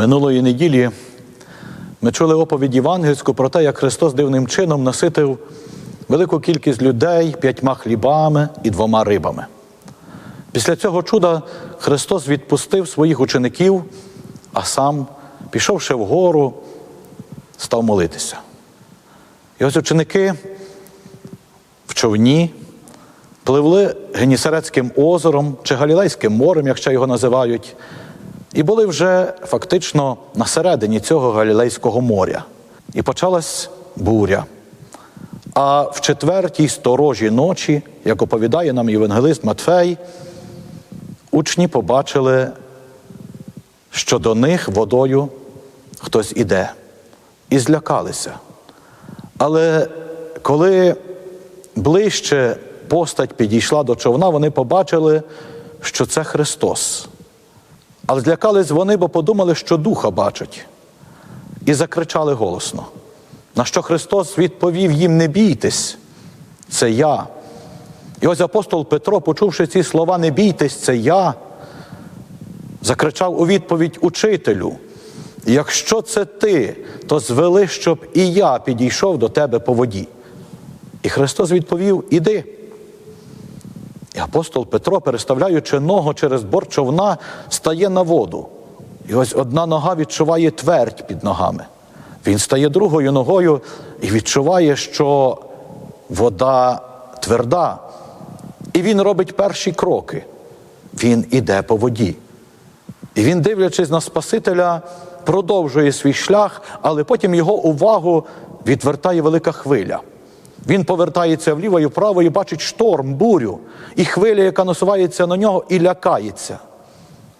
Минулої неділі ми чули оповідь євангельську про те, як Христос дивним чином наситив велику кількість людей п'ятьма хлібами і двома рибами. Після цього чуда Христос відпустив своїх учеників, а сам, пішовши вгору, став молитися. І ось ученики в човні пливли Генісарецьким озером чи Галілейським морем, як ще його називають, і були вже фактично на середині цього Галілейського моря. І почалась буря. А в четвертій сторожі ночі, як оповідає нам євангелист Матфей, учні побачили, що до них водою хтось іде, і злякалися. Але коли ближче постать підійшла до човна, вони побачили, що це Христос. Але злякались вони, бо подумали, що духа бачать, і закричали голосно. На що Христос відповів їм: не бійтесь, це я. І ось апостол Петро, почувши ці слова, не бійтесь, це я, закричав у відповідь учителю. Якщо це ти, то звели, щоб і я підійшов до тебе по воді. І Христос відповів: Іди. І апостол Петро, переставляючи ногу через борт човна, стає на воду. І ось одна нога відчуває твердь під ногами. Він стає другою ногою і відчуває, що вода тверда. І він робить перші кроки. Він іде по воді. І він, дивлячись на Спасителя, продовжує свій шлях, але потім його увагу відвертає велика хвиля. Він повертається вліво і вправо і бачить шторм, бурю, і хвиля, яка насувається на нього, і лякається.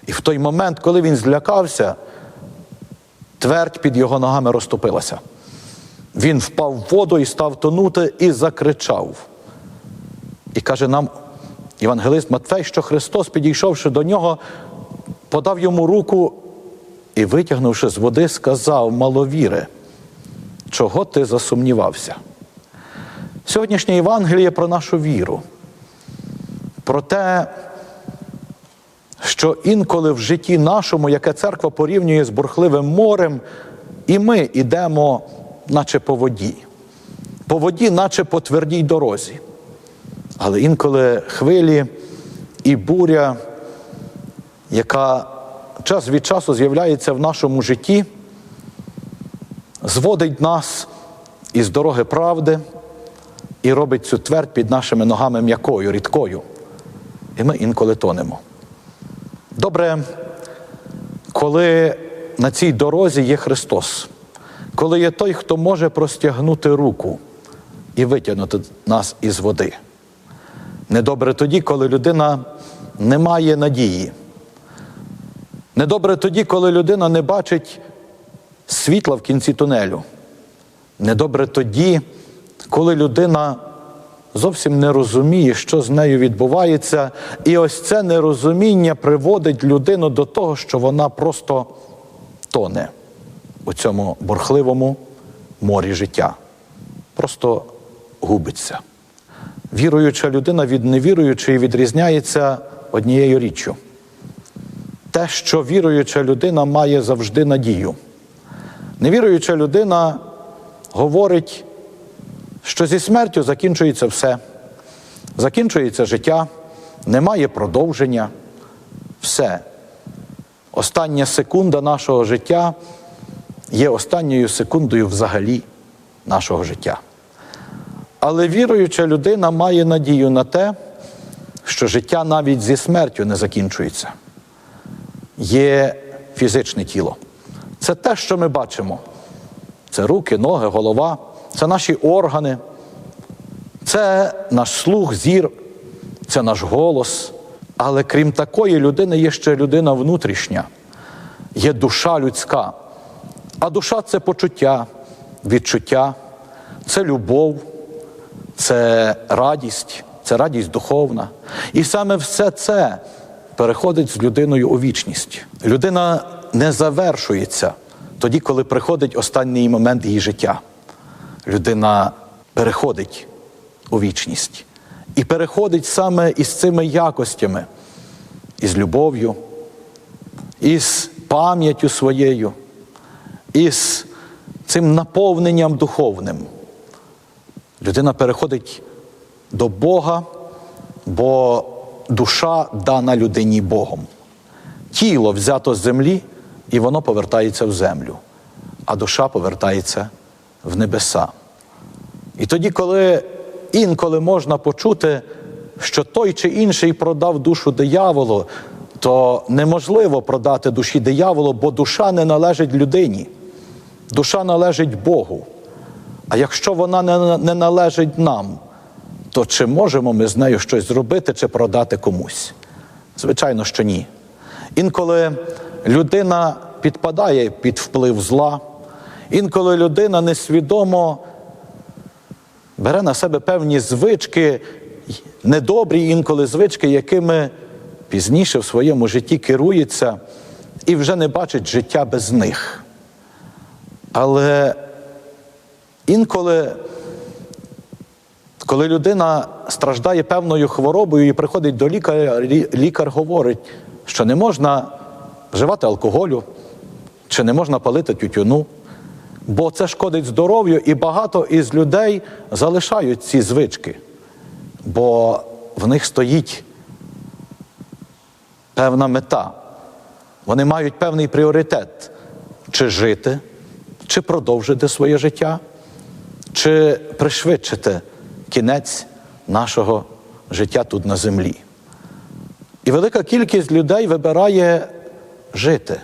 І в той момент, коли він злякався, твердь під його ногами розтопилася. Він впав в воду і став тонути, і закричав. І каже нам Євангелист Матфей, що Христос, підійшовши до нього, подав йому руку і, витягнувши з води, сказав: Маловіре, чого ти засумнівався? Сьогоднішнє Євангеліє про нашу віру, про те, що інколи в житті нашому, яке церква порівнює з бурхливим морем, і ми йдемо, наче по воді, по воді, наче по твердій дорозі. Але інколи хвилі і буря, яка час від часу з'являється в нашому житті, зводить нас із дороги правди і робить цю твердь під нашими ногами м'якою, рідкою. І ми інколи тонемо. Добре, коли на цій дорозі є Христос, коли є той, хто може простягнути руку і витягнути нас із води. Недобре тоді, коли людина не має надії. Недобре тоді, коли людина не бачить світла в кінці тунелю. Недобре тоді, коли людина зовсім не розуміє, що з нею відбувається, і ось це нерозуміння приводить людину до того, що вона просто тоне у цьому бурхливому морі життя, просто губиться. Віруюча людина від невіруючої відрізняється однією річчю. Те, що віруюча людина має завжди надію. Невіруюча людина говорить, що зі смертю закінчується все, закінчується життя, немає продовження, все. Остання секунда нашого життя є останньою секундою взагалі нашого життя. Але віруюча людина має надію на те, що життя навіть зі смертю не закінчується. Є фізичне тіло. Це те, що ми бачимо. Це руки, ноги, голова, це наші органи, це наш слух, зір, це наш голос. Але крім такої людини, є ще людина внутрішня, є душа людська. А душа це почуття, відчуття, це любов, це радість, це радість духовна. І саме все це переходить з людиною у вічність. Людина не завершується тоді, коли приходить останній момент її життя. Людина переходить у вічність. І переходить саме із цими якостями, із любов'ю, із пам'яттю своєю, із цим наповненням духовним. Людина переходить до Бога, бо душа дана людині Богом. Тіло взято з землі, і воно повертається в землю, а душа повертається в небеса. І тоді, коли інколи можна почути, що той чи інший продав душу дияволу, то неможливо продати душі дияволу, бо душа не належить людині, душа належить Богу. А якщо вона не, належить нам, то чи можемо ми з нею щось зробити чи продати комусь? Звичайно, що ні. Інколи людина підпадає під вплив зла, інколи людина несвідомо бере на себе певні звички, недобрі інколи звички, якими пізніше в своєму житті керується і вже не бачить життя без них. Але інколи, коли людина страждає певною хворобою і приходить до лікаря, лікар говорить, що не можна вживати алкоголю, чи не можна палити тютюну, бо це шкодить здоров'ю, і багато із людей залишають ці звички, бо в них стоїть певна мета. Вони мають певний пріоритет чи жити, чи продовжити своє життя, чи пришвидшити кінець нашого життя тут на землі. І велика кількість людей вибирає жити.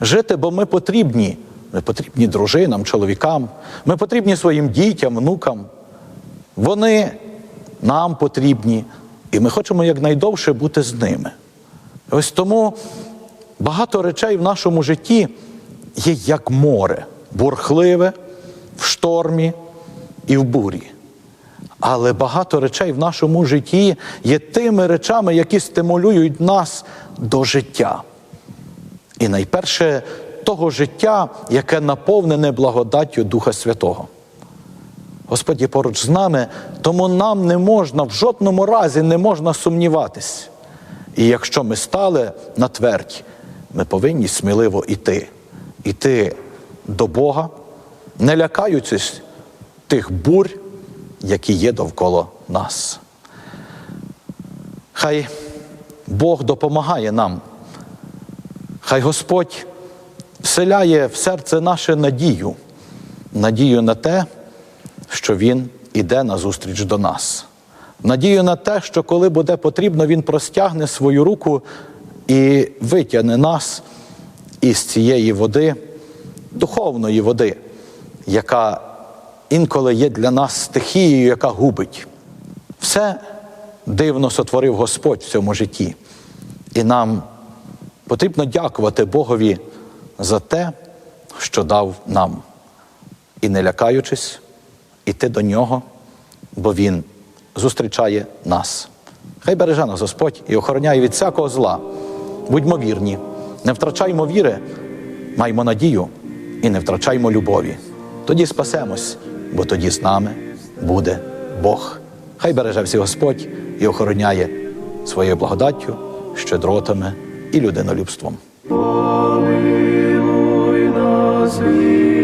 Жити, бо ми потрібні. Ми потрібні дружинам, чоловікам, ми потрібні своїм дітям, внукам. Вони нам потрібні, і ми хочемо якнайдовше бути з ними. Ось тому багато речей в нашому житті є як море, бурхливе, в штормі і в бурі. Але багато речей в нашому житті є тими речами, які стимулюють нас до життя. І найперше того життя, яке наповнене благодаттю Духа Святого. Господь є поруч з нами, тому нам не можна, в жодному разі не можна сумніватись. І якщо ми стали на твердь, ми повинні сміливо йти, йти до Бога, не лякаючись тих бурь, які є довкола нас. Хай Бог допомагає нам. Хай Господь вселяє в серце наше надію, надію на те, що Він іде назустріч до нас. Надію на те, що коли буде потрібно, Він простягне свою руку і витягне нас із цієї води, духовної води, яка інколи є для нас стихією, яка губить. Все дивно сотворив Господь в цьому житті. І нам потрібно дякувати Богові за те, що дав нам. І не лякаючись, іти до нього, бо Він зустрічає нас. Хай береже нас Господь і охороняє від всякого зла. Будьмо вірні, не втрачаймо віри, маймо надію і не втрачаймо любові. Тоді спасемось, бо тоді з нами буде Бог. Хай береже всі Господь і охороняє своєю благодаттю, щедротами і людинолюбством. Помилуй нас,